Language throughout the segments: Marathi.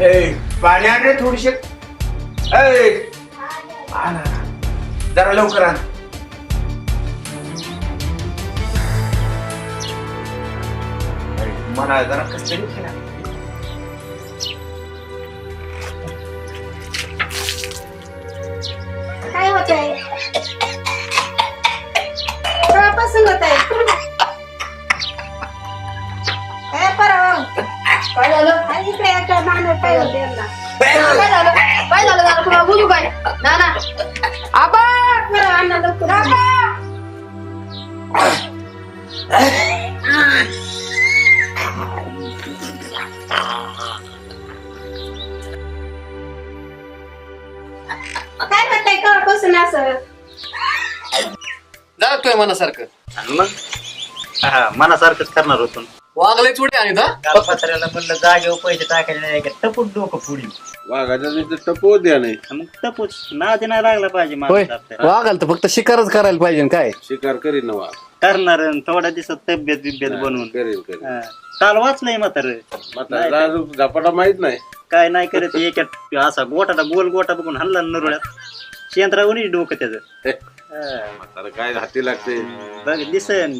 ए पाण्याने थोडीशी. ए आण, आण. जरा लवकर आण. अरे, मला जरा कसं केला काय झालं? काय झालं? जरा तुम्हाला बोलू काय? ना ना आबा! पराव अण्णा लवकर काय होत आहे केव्हापासून असं? मनासारखं आणि मग हा मनासारखंच करणार होतो. वागले चुडे आणि तर काल पत्र्याला म्हणलं जागेवर पैसे टाकायचे नाही का? टपून डोकं पुढी. वाघाचा तिथं टपवू द्या नाही. मग टपूच नादी नाही लागला पाहिजे होय. माणूस आपल्याला. तर फक्त शिकारच करायला पाहिजे ना काय? शिकार करीन ना वाघ. करणार आणि थोड्या दिवसात तब्येत बिब्येत बनवून. करीन करीन. हा. काल वाचलंय म्हातार. म्हातारा झपाटा माहीत नाही. काय नाही करत एका असा गोटाटा गोल गोटा बघून हल्ला नरुळ्यात शेंद्रावणी डोकं त्याचं. हा. म्हातारा काय हाती लागते. बघ दिसन.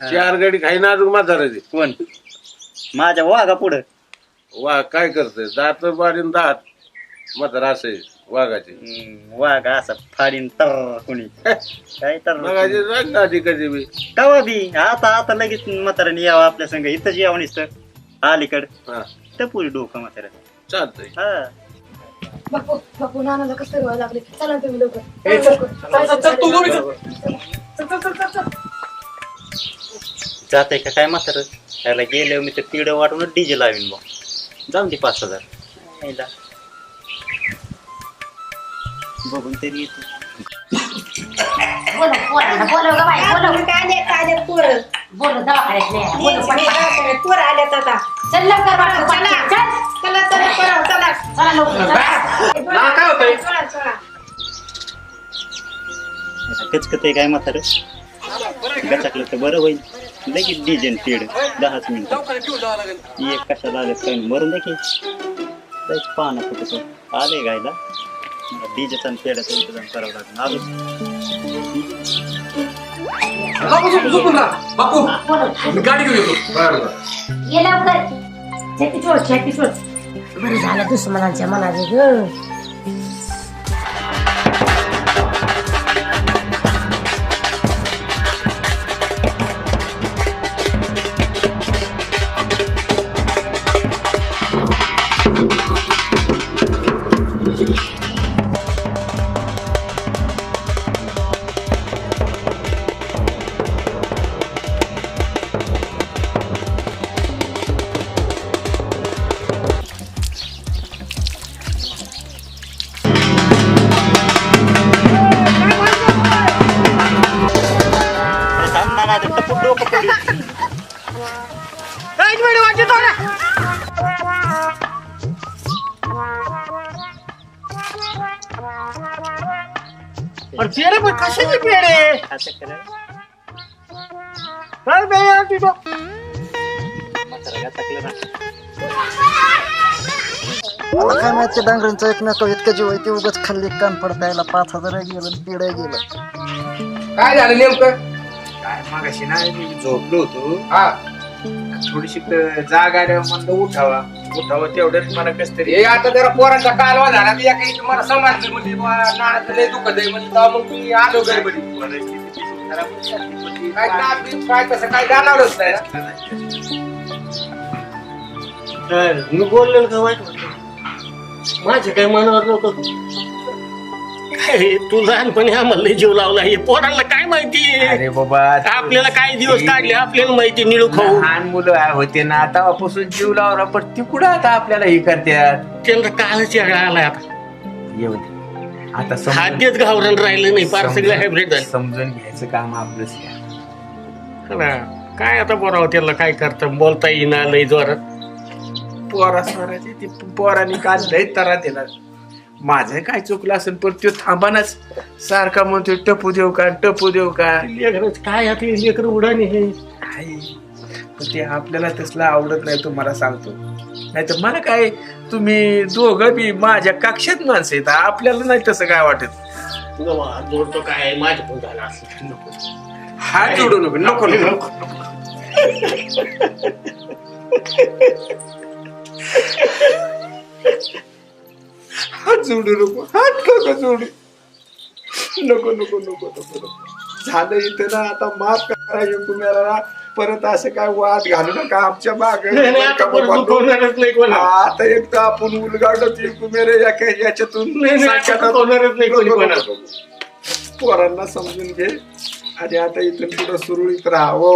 चार गाडी खाई ना अजून म्हाताराची कोण? माझ्या वाघा पुढं. वाघ काय करते दात बारीन दात. म्हातारा असे वाघाचे. हम्म, वाघ असा फाडीन तर कोणी. काय तर वाघाचे रंग आधी कधी बी. कवा बी. आता आता लगेच म्हाताऱ्याने यावं आपल्या संग. इथंच यावं नुसतं अलीकड. हा. टपूर डोकं म्हाताऱ्या. चालतंय. हा. बापू बापू नानाला कसं तरी व्हायला लागले. चला तुम्ही लवकर. चल, चल, चल. चल, चल, चल, चल, चल. जाते का काय म्हातार त्याला गेले मी तर पिढ वाटून डीजे लावीन बा जाऊन दे पाच हजार. यायला. बघून तरी येतो. बोलो पोरांना बोलो ग बाई बोलो काय बोलो दवाखान्यात नाही. बोलो पटकन. चल लवकर बाळा, चल चला. लवकर म्हातार गचाकलं तर बरं होईल. लगेच डीजे पीड दहाच मिनिटं. एक कशाला आले काय मरून दे की? लयच पाहणं कुठं आले गायला. डीजेचा आणि पेड्याचा इंतजाम करावं लागेल. मी गाडी घेऊन येतो. बरं झालं दुश्मनांच्या मनाने ग पेढे पण कशाचे पेढे असं करा. काय बे यार तुझं? म्हातारा गचाकलं ना. मला काय माहिती डांगरींचा एकमेकावर इतकं जीव आहे ते उगाच खाल्ली कान पडता पाच हजार गेलं पिढ गेलं काय झालं नेमकं काय मागाशी ना मी झोपलो होतो हा थोडीशी क- जाग आल्यावर म्हणलं उठावा उठावा तेवढंच मला कस तरी हे आता जरा पोराचा कालवा झाला तर या काही मला समजलं म्हणजे बुवा, लय दुखत आहे म्हणजे तेव्हा मग मी आलो गडबडी परिस्थिती तशी खराब होती. काय काय तसं काय जाणवलंच नाही ना. मी बोललेलं का वाईट वाटलं? माझ्या काय मनावर नव्हतं काय तू लहानपणी आम्हाला लय जीव लावला हे पोरांना काय माहिती? अरे बाबा आपल्याला काही दिवस काढले आपल्याला माहिती निळू खाऊ. लहान मुलं होते ना तेव्हापासून जीव लावला पण ती कुठं आता आपल्याला हे करतात? त्यांना कालच यायला आलाय आता. येऊ दे. आता समजून- खाद्यच घावरण राहिलं नाही फार सगळं हायब्रिड झालं. समजून घ्यायचं काम आपलंच आहे. हा ना. काय आता बोलावं त्याला काय करतं? बोलता येईना लय जोरात. पोरा स्वराचे ते पोरांनी काल लय तरा दिला. माझं काय चुकलं असेल पण तो थांबानाच. सारखा म्हणतोय टपू देऊ का टपू देऊ का? लेकरच काय आता हे लेकर उडाणी हे. पण ते आपल्याला तसलं आवडत नाही तुम्हाला सांगतो. नाही तर मला काय तुम्ही दोघं बी माझ्या कक्षात माणसं आहेत आपल्याला नाही तसं काय वाटत? तुझा हात जोडतो काय माझ्या झाला असं. नको. हात जोडू नको नको नको. हात जोडू नको हात नको जोडू. नको नको नको नको नको. झालं इथं ना आता माफ करा युकुमेला परत असं काय वाद घालू नका आमच्या माग. आता एकदा आपण उलगाडत याच्यातून पोरांना समजून घे. आणि आता इथून पुढे सुरळीत राहा हो